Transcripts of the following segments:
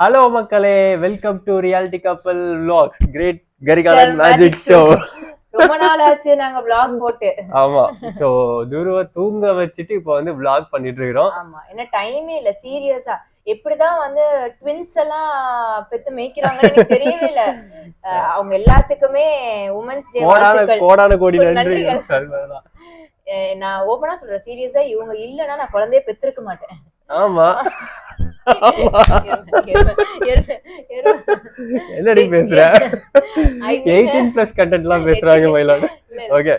Hello மக்களே. Welcome to reality couple vlogs. Great Karikalan magic show ரொம்ப நாள் ஆச்சு நாங்க vlog போட்டு. ஆமா. சோ துருவ தூங்க வச்சுட்டு இப்போ வந்து vlog பண்ணிட்டு இருக்கிறோம். ஆமா. என்ன டைமே இல்ல. சீரியஸா எப்படிதான் வந்து ட்வின்ஸ் எல்லாம் பெத்து மேய்க்கிறாங்கன்னு தெரியவே இல்ல. அவங்க எல்லாத்துக்குமே உமன்ஸ் டே வாழ்த்துக்கள். கோடான கோடி நன்றி நான் ஓபனா சொல்றேன். சீரியஸா இவங்க இல்லைன்னா நான் குழந்தைய பெத்திருக்க மாட்டேன். ஆமா. என்னடி பேசுற? எயிட்டீன் பிளஸ் கண்டென்ட் எல்லாம் பேசுறாங்க மயிலாடு. ஓகே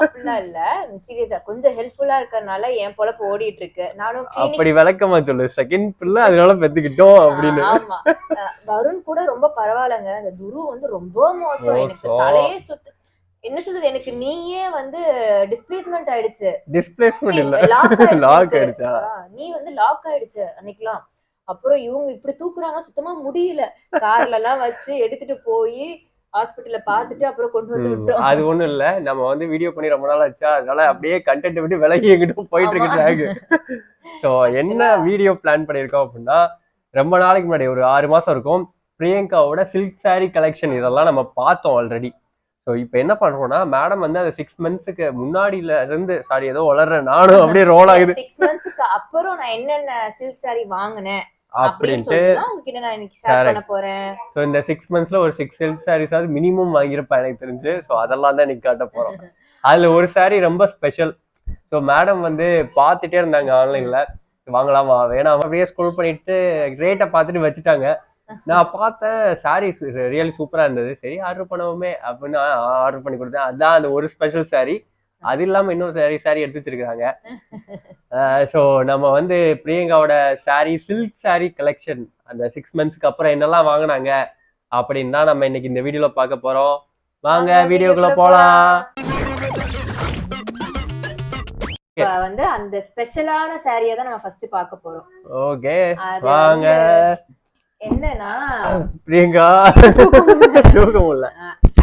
அப்படிலாம் இல்ல. சீரியஸா கொஞ்சம் ஹெல்ப்ஃபுல்லா இருக்கறனால என் பொழப்பு ஓடிட்டு இருக்கு நானும் அப்படி விளக்கமா சொல்லு. செகண்ட் பிள்ளை அதனால பெத்துக்கிட்டோம் அப்படின்னு. ஆமா. வருண் கூட ரொம்ப பரவாயில்லைங்க. அந்த துரு வந்து ரொம்ப மோசம். எனக்கு. தலையே சுத்து என்ன சொல்றது எனக்கு நீயே வந்து டிஸ்பிளேஸ்மெண்ட் ஆயிடுச்சு. டிஸ்பிளேஸ்மெண்ட் இல்ல. லாக் ஆயிடுச்சா நீ வந்து லாக் ஆயிடுச்சு அன்னைக்கெல்லாம். அப்புறம் இவங்க இப்படி தூக்குறாங்க சுத்தமா முடியல. கார்ல எல்லாம் வச்சு எடுத்துட்டு போய் ஹாஸ்பிட்டல்ல பாத்துட்டு அப்புறம் கொண்டு வந்து விட்டோம் அது ஒண்ணும் இல்ல. நம்ம வந்து வீடியோ பண்ணி ரொம்ப நாள் ஆச்சா. அதனால அப்படியே கண்டென்ட் விட்டு விலகி எங்கிட்டும் போயிட்டு இருக்கு சோ என்ன வீடியோ பிளான் பண்ணிருக்கோம் அப்படின்னா ரொம்ப நாளைக்கு முன்னாடி ஒரு ஆறு மாசம் இருக்கும். பிரியங்காவோட சில்க் saree கலெக்ஷன் இதெல்லாம் நம்ம பார்த்தோம் ஆல்ரெடி ஸோ இப்போ என்ன பண்றோம்னா மேடம் வந்து அந்த சிக்ஸ் மந்த்ஸுக்கு முன்னாடில இருந்து சாரி ஏதோ வளர்றேன் நானும் அப்படியே ரோல் ஆகுது. சிக்ஸ் மந்த்ஸ்க்கு அப்புறம் நான் என்னென்ன சில்க் சாரி வாங்கினேன் அப்படின்ட்டு ஸோ இந்த சிக்ஸ் மந்த்ஸ்ல ஒரு சிக்ஸ் சில்க் சாரீஸாவது மினிமம் வாங்கியிருப்பேன் எனக்கு தெரிஞ்சு. ஸோ அதெல்லாம் தான் இன்னைக்கு காட்ட போறோம். அதுல ஒரு saree ரொம்ப ஸ்பெஷல் ஸோ மேடம் வந்து பார்த்துட்டே இருந்தாங்க ஆன்லைன்ல வாங்கலாமா வேணாமா அப்படியே ஸ்க்ரோல் பண்ணிட்டு ரேட்டை பார்த்துட்டு வச்சுட்டாங்க. நான் பார்த்தேன் சாரீஸ் ரியலி சூப்பரா இருந்தது. சரி ஆர்டர் பண்ணுவோமே அப்படின்னு ஆர்டர் பண்ணி கொடுத்தேன். அதான் அந்த ஒரு ஸ்பெஷல் saree. அது இல்லாம இன்னொரு saree saree எடுத்து வச்சிருக்காங்க ஸோ நம்ம வந்து பிரியங்காவோட saree சில்க் saree கலெக்ஷன் அந்த சிக்ஸ் மந்த்ஸ்க்கு அப்புறம் என்னெல்லாம் வாங்கினாங்க அப்படின்னு தான் நம்ம இன்னைக்கு இந்த வீடியோல பார்க்க போறோம். வாங்க வீடியோக்குள்ள போலாம். வந்து அந்த ஸ்பெஷலான சாரியை தான் நம்ம ஃபர்ஸ்ட் பார்க்க போறோம். ஓகே வாங்க. என்னன்னா பிரியங்கா தூக்க முடியல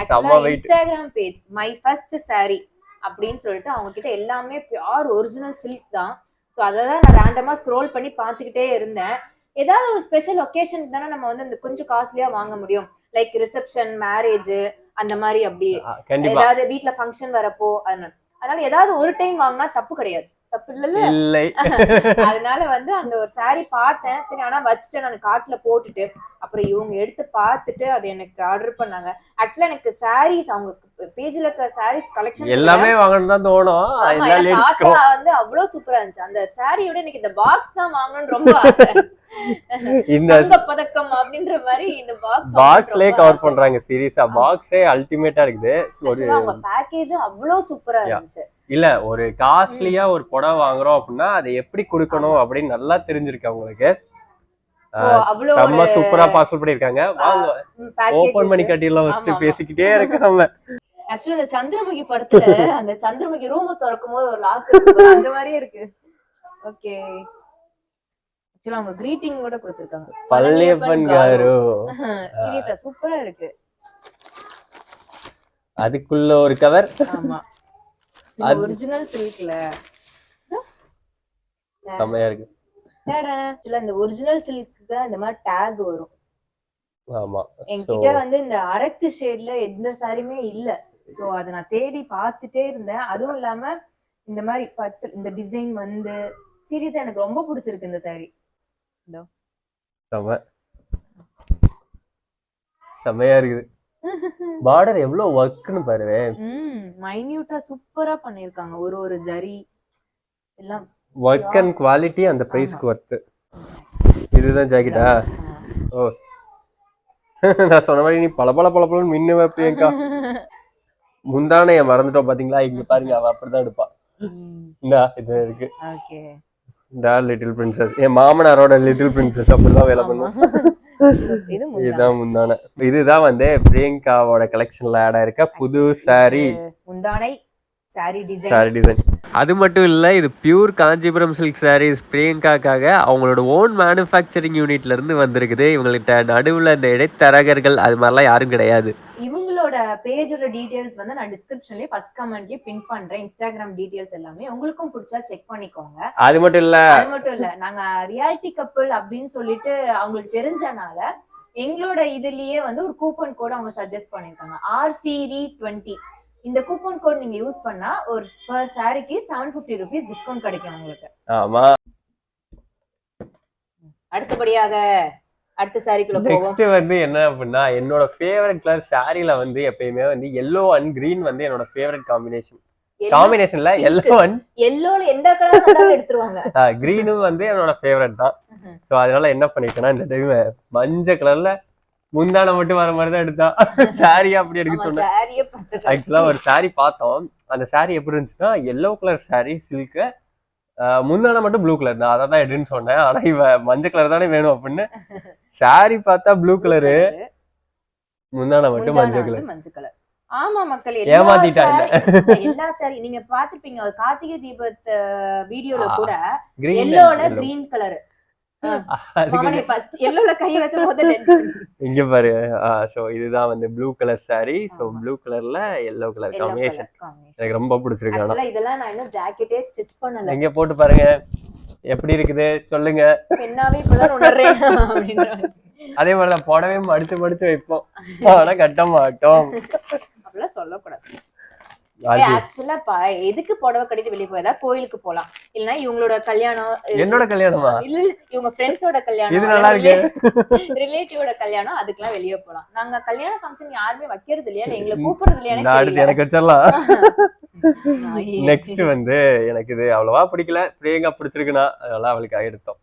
செம்ம weight. Instagram page my first saree அப்படின்னு சொல்லிட்டு அவங்க கிட்ட எல்லாமே பியூர் ஒரிஜினல் சில்க் தான். ஸோ அதை தான் நான் ரேண்டமா ஸ்க்ரோல் பண்ணி பார்த்துக்கிட்டே இருந்தேன். ஏதாவது ஒரு ஸ்பெஷல் ஒகேஷன் தானே நம்ம வந்து இந்த கொஞ்சம் காஸ்ட்லியா வாங்க முடியும். லைக் ரிசப்ஷன் மேரேஜ் அந்த மாதிரி அப்படி. ஏதாவது வீட்ல ஃபங்க்ஷன் வரப்போ அதனால. அதனால ஏதாவது ஒரு டைம் வாங்கினா தப்பு கிடையாது. தப்பு இல்லல்ல. இல்லை. அதனால வந்து அந்த ஒரு saree பார்த்தேன். சரி ஆனா வச்சுட்டு நான் காட்டுல போட்டுட்டு அப்புறம் இவங்க எடுத்து பார்த்துட்டு அது எனக்கு ஆர்டர் பண்ணாங்க. ஆக்சுவலா எனக்கு sarees அவங்க பேஜ்ல இருக்க sarees கலெக்ஷன் எல்லாமே வாங்கணும் தான் தோணும். வந்து அவ்வளவு சூப்பரா இருந்துச்சு. அந்த சாரியோட எனக்கு இந்த பாக்ஸ் தான் வாங்கணும்னு ரொம்ப ஆசை. இந்த பதக்கம் அப்படின்ற மாதிரி இந்த பாக்ஸ் பாக்ஸ்லயே கவர் பண்றாங்க சீரியஸா பாக்ஸே அல்டிமேட்டா இருக்குது. அவங்க பேக்கேஜும் அவ்வளவு சூப்பரா. இருந்துச்சு. இல்ல ஒரு காஸ்ட்லியா ஒரு புடவை வாங்குறோம் அப்படின்னா அதை எப்படி கொடுக்கணும் அப்படின்னு நல்லா தெரிஞ்சிருக்கு அவங்களுக்கு. செம்ம சூப்பரா பார்சல் பண்ணிருக்காங்க வாங்க ஓபன் பண்ணி கட்டிடலாம் ஃபர்ஸ்ட். பேசிக்கிட்டே இருக்காம. ஆக்சுவலி அந்த சந்திரமுகி படத்துல அந்த சந்திரமுகி ரூம் திறக்கும் போது ஒரு லாக் அந்த மாதிரியே இருக்கு. ஓகே ஆக்சுவலா அவங்க கிரீட்டிங் கூட கொடுத்திருக்காங்க. பள்ளியப்பன் காரு. சீரியஸா சூப்பரா இருக்கு. அதுக்குள்ள ஒரு கவர் ஆமா. ஒரிஜினல் சில்க்ல செம்மையா இருக்கு. இந்த ஒரிஜினல் சில்க்கு தான் இந்த மாதிரி டேக் வரும். ஆமா. என்கிட்ட வந்து இந்த அரக்கு ஷேட்ல எந்த சாரியுமே இல்ல. சோ அதை நான் தேடி பார்த்துட்டே இருந்தேன். அதுவும் இல்லாம இந்த மாதிரி பட்டு இந்த டிசைன் வந்து சீரியஸா எனக்கு ரொம்ப பிடிச்சிருக்கு இந்த சாரி செம்ம. செம்மையா இருக்குது. பார்டர் எவ்வளவு ஒர்க்னு பாருவே ம். மைன்யூட்டா சூப்பரா பண்ணிருக்காங்க. ஒரு ஒரு ஜரி எல்லாம் ஒர்க் அண்ட் குவாலிட்டி அந்த பிரைஸ்க்கு ஒர்த்து இதுதான் ஜாக்கெட்டா? ஓ. நான் சொன்ன மாதிரி நீ பல பல பல பலன்னு மின்னுவ பிரியங்கா. முந்தானைய மறந்துட்டோம் பாத்தீங்களா? இங்க பாருங்க அவ அப்படிதான் எடுப்பா. இந்தா இது இருக்கு. ஓகே இந்தா லிட்டில் பிரின்சஸ் என் மாமனாரோட லிட்டில் பிரின்சஸ் அப்படிதான் வேலை பண்ணுவோம். இதுதான் முந்தானை. இதுதான் வந்து பிரியங்காவோட கலெக்ஷன்ல ஆட் ஆயிருக்க புது முந்தானை சாரி சாரி டிசைன் அது மட்டும் இல்லை இது பியூர் காஞ்சிபுரம் சில்க் சாரீஸ் பிரியங்காக்காக அவங்களோட ஓன் மேனுஃபேக்சரிங் யூனிட்ல இருந்து வந்திருக்குது. இவங்கள்ட்ட நடுவில் இந்த இடைத்தரகர்கள் அது மாதிரிலாம் யாரும் கிடையாது. எங்களோட பேஜோட டீடைல்ஸ் வந்து நான் டிஸ்கிரிப்ஷன்லயே ஃபர்ஸ்ட் கமெண்ட்லயே பின் பண்றேன். இன்ஸ்டாகிராம் டீடைல்ஸ் எல்லாமே. உங்களுக்கும் பிடிச்சா செக் பண்ணிக்கோங்க. அது மட்டும் இல்ல. அது மட்டும் இல்ல. நாங்க ரியாலிட்டி கப்பல் அப்படின்னு சொல்லிட்டு அவங்களுக்கு தெரிஞ்சனால எங்களோட இதுலயே வந்து ஒரு கூப்பன் கோட் அவங்க சஜஸ்ட் பண்ணிருக்காங்க ஆர்சிவி டுவெண்ட்டி இந்த கூப்பன் கோட் நீங்க யூஸ் பண்ணா ஒரு பர் சாரிக்கு செவன் பிப்டி ருபீஸ் டிஸ்கவுண்ட் கிடைக்கும் உங்களுக்கு. ஆமா. அடுத்தபடியாக அடுத்த சாரிக்குள்ள நெக்ஸ்ட் வந்து என்ன அப்படின்னா என்னோட ஃபேவரட் கலர் சாரில வந்து எப்பயுமே வந்து எல்லோ அண்ட் கிரீன் வந்து என்னோட ஃபேவரட் காம்பினேஷன் காம்பினேஷன்ல எல்லோ அண்ட் எல்லோல எந்த கலர் எடுத்துருவாங்க. கிரீனும் வந்து என்னோட ஃபேவரட் தான். சோ அதனால என்ன பண்ணிட்டேன்னா இந்த டைம் மஞ்சள் கலர்ல முந்தான மட்டும் வர மாதிரி தான் எடுத்தா. சாரி அப்படி எடுக்க சொன்னேன். ஆக்சுவலா ஒரு saree பார்த்தோம். அந்த saree எப்படி இருந்துச்சுன்னா எல்லோ கலர் saree சில்க் முந்தான மட்டும் ப்ளூ கலர் நான் அதை தான் எடுன்னு சொன்னேன். ஆனா இவ மஞ்சள் கலர் தானே வேணும் அப்படின்னு. saree பார்த்தா ப்ளூ கலரு. முந்தான மட்டும் மஞ்சள் கலர் மஞ்சள் கலர் ஆமா மக்கள் ஏமாத்திட்டா saree- எல்லா சாரி நீங்க பாத்துப்பீங்க ஒரு கார்த்திகை தீபத் வீடியோல கூட எல்லோட கிரீன் கலர் இங்க பாரு சோ இதுதான் வந்து blue colour saree. So. Blue கலர்ல எல்லோ கலர் காம்பினேஷன் எனக்கு ரொம்ப பிடிச்சிருக்கு இதெல்லாம் நான் இன்னும் ஜாக்கெட்டே ஸ்டிச் பண்ணல. எங்க போட்டு பாருங்க. எப்படி இருக்குது? சொல்லுங்க. அதே மாதிரிதான் புடவையும் மடிச்சு மடிச்சு வைப்போம். ஆனா கட்ட மாட்டோம். அப்படிலாம் சொல்லக்கூடாது. ஆக்சுவலா எதுக்கு புடவை கட்டிட்டு வெளியே போயதா கோயிலுக்கு போலாம். இல்லனா இவங்களோட கல்யாணம் என்னோட கல்யாணமா? இல்ல இவங்க ஃப்ரெண்ட்ஸோட இது நல்லா இருக்கு. கல்யாணம் ரிலேட்டிவோட கல்யாணம் அதுக்கெல்லாம் வெளியே போலாம். நாங்க கல்யாண ஃபங்க்ஷன் யாருமே வைக்கிறது இல்லையா? இல்ல எங்களை கூப்பிடுறது இல்லையா அடுத்து எனக்கு வச்சிடலாம். நெக்ஸ்ட் வந்து எனக்கு இது அவ்வளவா பிடிக்கல. பிரியங்கா பிடிச்சிருக்குன்னா அதனால அவளுக்காக எடுத்தோம்.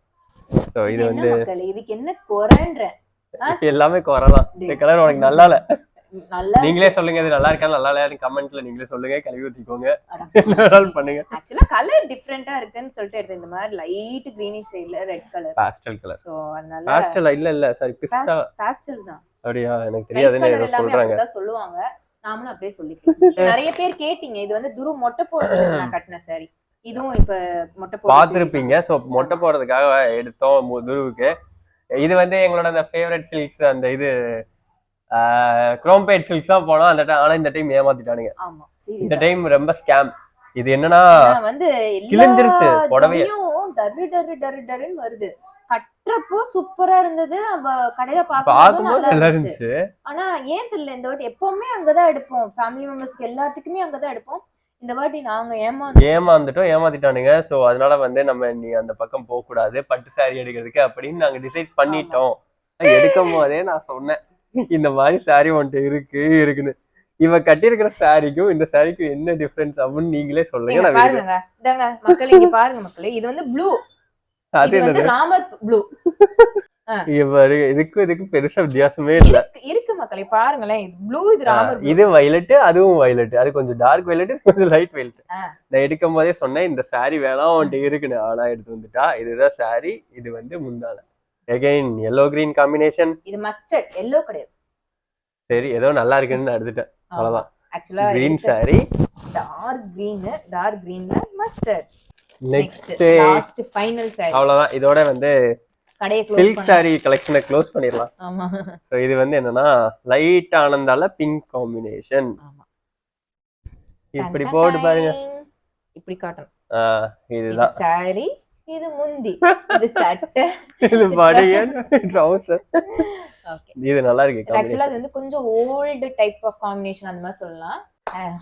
ஸோ இது வந்து இதுக்கு என்ன குறைன்ற? எல்லாமே குறைதான் இந்த கலர் உனக்கு நல்லா நீங்களே சொல்லுங்க இது நல்லா இருக்கா நல்லா இல்லையா கமெண்ட்ல நீங்களே சொல்லுங்க கழுவி ஊத்திக்கோங்க. என்ன பண்ணுங்க. ஆக்சுவலா கலர் டிஃப்ரெண்டா இருக்குன்னு சொல்லிட்டு எடுத்தேன். இந்த மாதிரி லைட் கிரீனிஷ் சைடுல red colour pastel colour so அதனால பாஸ்டல் இல்ல இல்ல சாரி பிஸ்தா பாஸ்டல் தான். அப்படியா? எனக்கு ஏதோ எல்லாமே சொல்றாங்க. சொல்லுவாங்க. நாமளும் அப்படியே சொல்லிக்கலாம். நிறைய பேர் கேட்டீங்க இது வந்து துரு மொட்டை போடுறது நான் கட்டின சாரி இதுவும் இப்ப மொட்டை போட்டு பார்த்துருப்பீங்க ஸோ மொட்டை போடுறதுக்காக எடுத்தோம் துருவுக்கு. இது வந்து எங்களோட அந்த ஃபேவரட் சில்க்ஸ் அந்த இது குரோம்பேட் சில்க்ஸ் தான் போனோம். அந்த டைம் ஆனா இந்த டைம் ஏமாத்திட்டானுங்க. ஆமா இந்த டைம் ரொம்ப ஸ்கேம் இது என்னன்னா வந்து கிழிஞ்சிருச்சு புடவைய. புடவையும் டரு டரு டரு டருன்னு வருது. கட்டுறப்போ சூப்பரா இருந்தது. நம்ம கடையில பார்க்கும்போது நல்லா இருந்துச்சு. ஆனா ஏன் தெரியல இந்த வாட்டி எப்பவுமே அங்கதான் எடுப்போம். ஃபேமிலி மெம்பர்ஸ்க்கு எல்லாத்துக்குமே அங்கதான் எடுப்போம். இந்த வாட்டி நாங்க ஏமாந்து ஏமாந்துட்டோம் ஏமாத்திட்டானுங்க. ஸோ அதனால வந்து நம்ம நீ அந்த பக்கம் போக கூடாது பட்டு saree எடுக்கிறதுக்கு அப்படின்னு நாங்க டிசைட் பண்ணிட்டோம். எடுக்கும் போதே நான் சொன்னேன். இந்த மாதிரி saree உன்கிட்ட இருக்கு இருக்குன்னு. இவ கட்டியிருக்கிற சாரிக்கும் இந்த சாரிக்கும் என்ன டிஃபரன்ஸ் அப்படின்னு நீங்களே சொல்லுங்க. பாருங்க. மக்கள் இங்க பாருங்க மக்களே. இது வந்து ப்ளூ அது என்னது? ராமர் ப்ளூ இவரு இதுக்கும் இதுக்கும் பெருசா வித்தியாசமே இல்ல. இருக்கு மக்களே. பாருங்களேன். இது ப்ளூ இது ராமர். இது வயலட் அதுவும் வயலட் அது கொஞ்சம் டார்க் வயலட் கொஞ்சம் லைட் வயலட். நான் எடுக்கும் போதே சொன்னேன் இந்த saree வேணாம் உன்கிட்ட இருக்குன்னு. ஆனா எடுத்து வந்துட்டா இதுதான் saree இது வந்து முந்தான. எகைன் எல்லோ கிரீன் காம்பினேஷன் இது மஸ்டர்ட் எல்லோ கிடையாது. சரி ஏதோ நல்லா இருக்குன்னு எடுத்துட்டேன். அவ்வளவுதான். ஆக்சுவலா green saree. Dark green dark கிரீன்ல mustard next last final sari அவ்வளவுதான். இதோட வந்து சில்க் saree கலெக்ஷனை க்ளோஸ் பண்ணிடலாம். ஆமா. ஸோ இது வந்து என்னன்னா லைட் ஆனந்தால பிங்க் காம்பினேஷன் இப்படி போட்டு பாருங்க. இப்படி இது இதுதான். சாரி இது முந்தி. இது சட்டை. இது ட்ரௌசர் ஓகே இது நல்லா இருக்கு ஆக்சுவலா அது வந்து கொஞ்சம் ஓல்டு டைப் ஆஃப் காம்பினேஷன் அந்த மாதிரி சொல்லலாம்.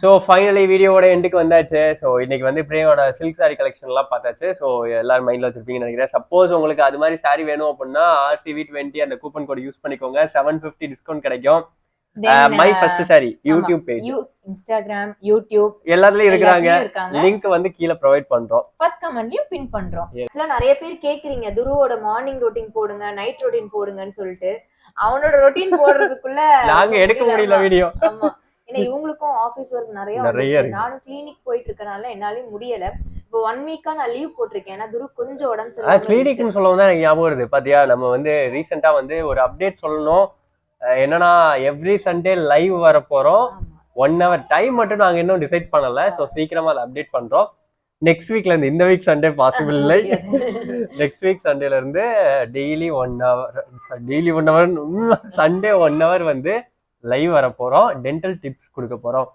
ஸோ ஃபைனலி வீடியோவோட எண்டுக்கு வந்தாச்சு. ஸோ இன்னைக்கு வந்து பிரியோட சில்க் saree கலெக்ஷன் எல்லாம் பார்த்தாச்சு. ஸோ எல்லாரும் மைண்ட்ல வச்சிருப்பீங்கன்னு நினைக்கிறேன். சப்போஸ் உங்களுக்கு அது மாதிரி saree வேணும் அப்படின்னா ஆர்சிவி டுவெண்ட்டி அந்த கூப்பன் கோட் யூஸ் பண்ணிக்கோங்க. செவன் ஃபிஃப்டி டிஸ்கவுண்ட் கிடைக்கும். My first saree YouTube page you Instagram YouTube எல்லாத்துலயும் இருக்காங்க. லிங்க் வந்து கீழே ப்ரொவைட் பண்றோம். ஃபர்ஸ்ட் கமெண்ட்லயும் பின் பண்றோம். ஆக்சுவலா நிறைய பேர் கேக்குறீங்க. துருவோட மார்னிங் ரொட்டீன் போடுங்க நைட் ரொட்டீன் போடுங்கன்னு சொல்லிட்டு. அவனோட ரொட்டீன் போடுறதுக்குள்ள நாங்க எடுக்க முடியல வீடியோ ஆமா. ஏன்னா இவங்களுக்கும் ஆபீஸ் ஒர்க் நிறைய. நானும் கிளினிக் போயிட்டு இருக்கனால என்னாலயும் முடியல. இப்போ ஒன் வீக்கா நான் லீவ் போட்டிருக்கேன். ஏன்னா துரு கொஞ்சம் உடம்பு. கிளினிக்னு சொல்லவும் தான் எனக்கு ஞாபகம் வருது. பாத்தியா நம்ம வந்து ரீசெண்டா வந்து ஒரு அப்டேட் சொல்லணும். என்னன்னா எவ்ரி சண்டே லைவ் வரப்போறோம். ஒன் ஹவர் டைம் மட்டும் நாங்க இன்னும் டிசைட் பண்ணல. ஸோ சீக்கிரமா அதை அப்டேட் பண்றோம். நெக்ஸ்ட் வீக்ல இருந்து இந்த வீக் சண்டே பாசிபிள் இல்லை. நெக்ஸ்ட் வீக் சண்டேல இருந்து daily one hour daily one hour Sunday one hour வந்து லைவ் வர போறோம் டென்டல் டிப்ஸ் கொடுக்க போறோம்.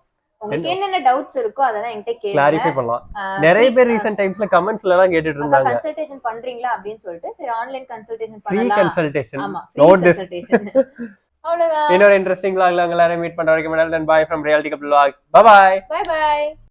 என்னென்ன டவுட்ஸ் இருக்கோ அதெல்லாம் என்கிட்ட கிளாரிஃபை பண்ணலாம். நிறைய பேர் ரீசென்ட் டைம்ஸ்ல கமெண்ட்ஸ்ல எல்லாம் கேட்டுட்டு இருந்தாங்க. கன்சல்டேஷன் பண்றீங்களா அப்படின்னு சொல்லிட்டு சரி ஆன்லைன் கன்சல்டேஷன் பண்ணலாம். ஃப்ரீ கன்சல்டேஷன் ஆமா ஃப்ரீ கன்சல்டேஷன் அவ்வளவுதான். இன்னொரு இன்ட்ரெஸ்டிங் வ்ளாக்ல உங்க எல்லாரும் மீட் பண்ற வரைக்கும் bye from reality couple vlogs bye bye bye